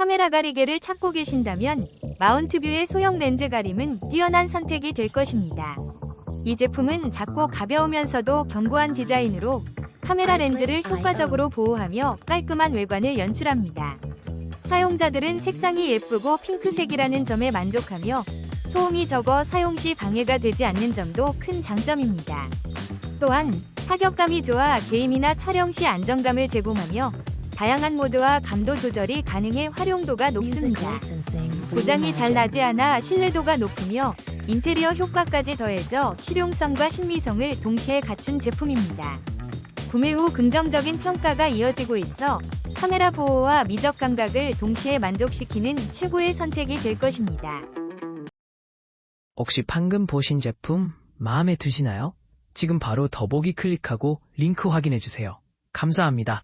카메라 가리개를 찾고 계신다면 마운트뷰의 소형 렌즈 가림은 뛰어난 선택이 될 것입니다. 이 제품은 작고 가벼우면서도 견고한 디자인으로 카메라 렌즈를 효과적으로 보호하며 깔끔한 외관을 연출합니다. 사용자들은 색상이 예쁘고 핑크색이라는 점에 만족하며 소음이 적어 사용 시 방해가 되지 않는 점도 큰 장점입니다. 또한 타격감이 좋아 게임이나 촬영 시 안정감을 제공하며 다양한 모드와 감도 조절이 가능해 활용도가 높습니다. 고장이 잘 나지 않아 신뢰도가 높으며 인테리어 효과까지 더해져 실용성과 신미성을 동시에 갖춘 제품입니다. 구매 후 긍정적인 평가가 이어지고 있어 카메라 보호와 미적 감각을 동시에 만족시키는 최고의 선택이 될 것입니다. 혹시 방금 보신 제품 마음에 드시나요? 지금 바로 더보기 클릭하고 링크 확인해 주세요. 감사합니다.